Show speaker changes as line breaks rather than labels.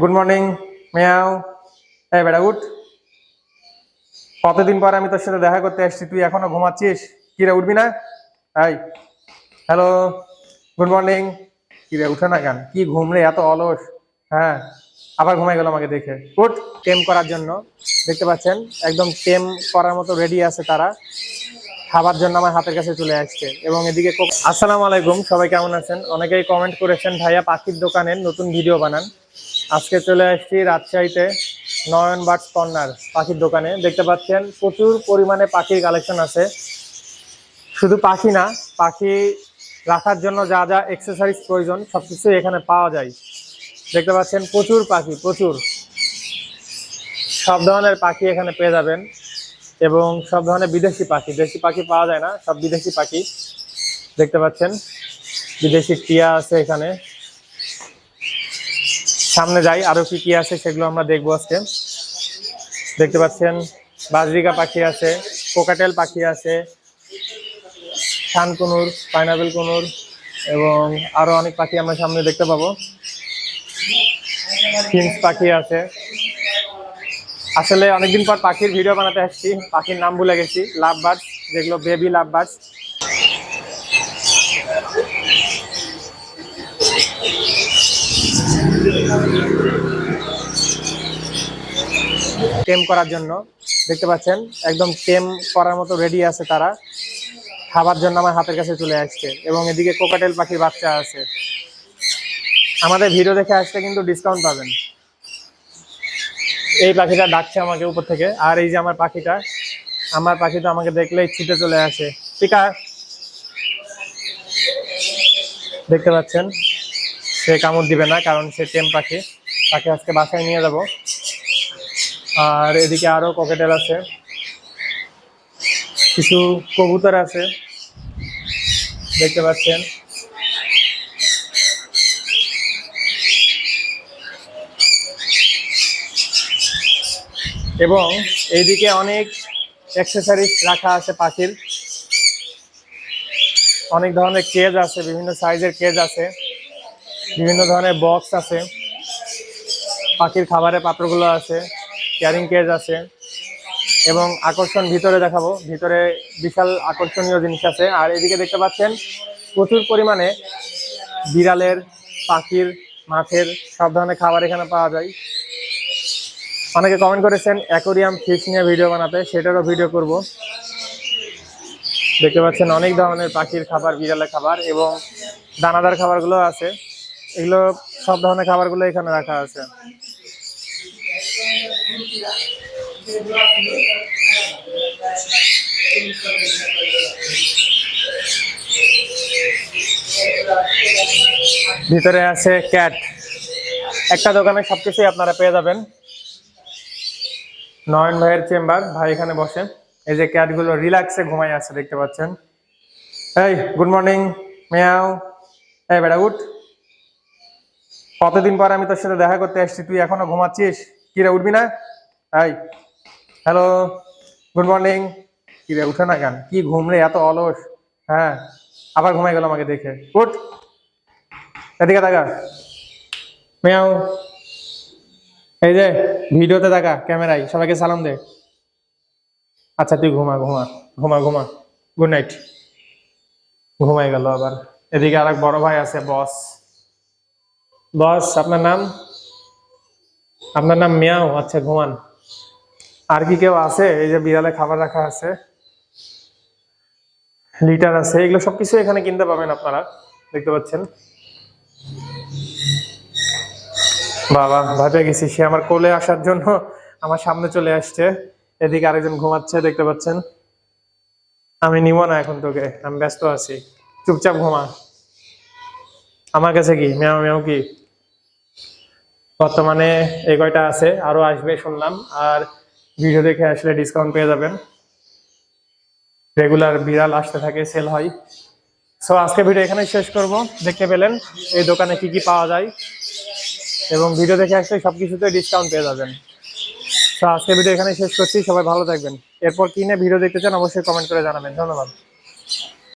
Good morning Miao এই বেটা উঠ কতদিন পর আমি তোর সাথে দেখা করতে আসছি তুই এখনও ঘুমাচ্ছিস? কি রে উঠবি না? এই হ্যালো গুড মর্নিং কি রে উঠে না কেন? কি ঘুম রে, এত অলস। হ্যাঁ আবার ঘুমাই গেল আমাকে দেখে। উঠ টেম করার জন্য। দেখতে পাচ্ছেন, একদম টেম করার মতো রেডি আছে তারা। খাবার জন্য আমার হাতের কাছে চলে আসছে। এবং এদিকে আসসালামু আলাইকুম, সবাই কেমন আছেন? অনেকেই কমেন্ট করেছেন, ভাইয়া পাখির দোকানের নতুন ভিডিও বানান। আজকে চলে আসছি রাজশাহীতে নয়ন বার্ডস কর্নার পাখির দোকানে। দেখতে পাচ্ছেন, প্রচুর পরিমাণে পাখির কালেকশন আছে। শুধু পাখি না, পাখি রাখার জন্য যা যা এক্সেসরিজ প্রয়োজন সব কিছুই এখানে পাওয়া যায়। দেখতে পাচ্ছেন, প্রচুর পাখি, প্রচুর। সব ধরনের পাখি এখানে পেয়ে যাবেন এবং সব ধরনের বিদেশি পাখি, দেশি পাখি পাওয়া যায় না, সব বিদেশি পাখি। দেখতে পাচ্ছেন, বিদেশি টিয়া আছে এখানে। সামনে যাই, আরও কি কি আছে সেগুলো আমরা দেখব আজকে। দেখতে পাচ্ছেন, বাজরিকা পাখি আছে, কোকাটেল পাখি আছে শান কুনুর পাইনাপেল কুনুর, এবং আরও অনেক পাখি আমরা সামনে দেখতে পাবো। ফিন্স পাখি আছে। আসলে অনেকদিন পর পাখির ভিডিও বানাতে আসছি, পাখির নাম ভুলে গেছি লাভ বার্ডস যেগুলো বেবি লাভ বার্ডস টেম করার জন্য। দেখতে পাচ্ছেন? একদম টেম করার মতো রেডি আছে তারা। খাবার জন্য আমার হাতের কাছে চলে আসছে। এবং এদিকে কোকাটেল পাখির বাচ্চা আছে। আমাদের ভিডিও দেখে আসলে কিন্তু ডিসকাউন্ট পাবেন। এই পাখিটা ডাকছে আমাকে উপর থেকে। আর এই যে আমার পাখিটা আমার পাখিটা আমাকে দেখলেই ছুটে চলে আসে। পিকা দেখতে পাচ্ছেন? সে কামড় দিবে না, কারণ সে টেম পাখি। তাকে আজকে বাসায় নিয়ে যাব। আর এদিকে আরও ককেটেল আছে। কিছু কবুতর আছে। দেখতে পাচ্ছেন। এবং এইদিকে অনেক অ্যাক্সেসরিজ রাখা আছে পাখির। অনেক ধরনের কেজ আছে, বিভিন্ন সাইজের কেজ আছে। বিভিন্ন ধরনের বক্স আছে। পাখির খাবারের পাত্রগুলো আছে ক্যারিং কেজ আছে এবং আকর্ষণ ভিতরে দেখাবো। ভিতরে বিশাল আকর্ষণীয় জিনিস আছে। আর এদিকে দেখতে পাচ্ছেন, প্রচুর পরিমাণে বিড়ালের, পাখির, মাছের সব ধরনের খাবার এখানে পাওয়া যায়। অনেকে কমেন্ট করেছেন অ্যাকোরিয়াম ফিশ নিয়ে ভিডিও বানাতে, সেটারও ভিডিও করব। দেখতে পাচ্ছেন অনেক ধরনের পাখির খাবার, বিড়ালের খাবার এবং দানাদার খাবারগুলো আছে। এগুলো সব ধরনের খাবারগুলো এখানে রাখা আছে। ভিতরে আছে ক্যাট। একটা দোকানে সবকিছুই আপনারা পেয়ে যাবেন। নয়ন ভাইয়ের চেম্বার, ভাই এখানে বসে। এই যে ক্যাটগুলো রিল্যাক্সে ঘুমাই আছে, দেখতে পাচ্ছেন। এই, গুড মর্নিং, মেয়াও। এই বেটা, উঠ। কতদিন পর আমি তোর সাথে দেখা করতে আসছি তুই এখনও ঘুমাচ্ছিস? কি রে, উঠবি না? এই হ্যালো গুড মর্নিং কি রে, উঠে না কেন? কি ঘুম রে, এত অলস। হ্যাঁ আবার ঘুমাই গেল আমাকে দেখে। উঠ। এদিকে দেখা মিয়াও। এই যে, ভিডিওতে দেখা ক্যামেরায়। সবাইকে সালাম দে। আচ্ছা তুই ঘুমা ঘুমা ঘুমা ঘুমা। গুড নাইট ঘুমাই গেল আবার। এদিকে আরেক বড় ভাই আছে বস বস, আপনার নাম? আপনার নাম মিয়াও আচ্ছা ঘুমান। আর কি কেউ আছে? এই যে বিড়ালে খাবার রাখা আছে। লিটার আছে। এগুলো সবকিছু এখানে কিনতে পাবেন আপনারা। দেখতে পাচ্ছেন। বাবা ভাবে গেছি। সে আমার কোলে আসার জন্য আমার সামনে চলে আসছে। এদিকে আরেকজন ঘুমাচ্ছে, দেখতে পাচ্ছেন। আমি নিব না এখন তোকে, আমি ব্যস্ত আছি। চুপচাপ ঘুমা। আমার কাছে কি? মেয়াও মেয়াও কি? বর্তমানে এই কয়টা আছে? আরও আসবে শুনলাম। আর ভিডিও দেখে আসলে ডিসকাউন্ট পেয়ে যাবেন। রেগুলার বিড়াল আসতে থাকে সেল হয়। সো আজকে ভিডিও এখানে শেষ করব। দেখতে পেলেন এই দোকানে কি কি পাওয়া যায়। এবং ভিডিও দেখে আসলে সবকিছুতে ডিসকাউন্ট পেয়ে যাবেন। তো আজকে ভিডিও এখানে শেষ করছি। সবাই ভালো থাকবেন। এরপর কিনে ভিডিও দেখতে চান, অবশ্যই কমেন্ট করে জানাবেন। ধন্যবাদ।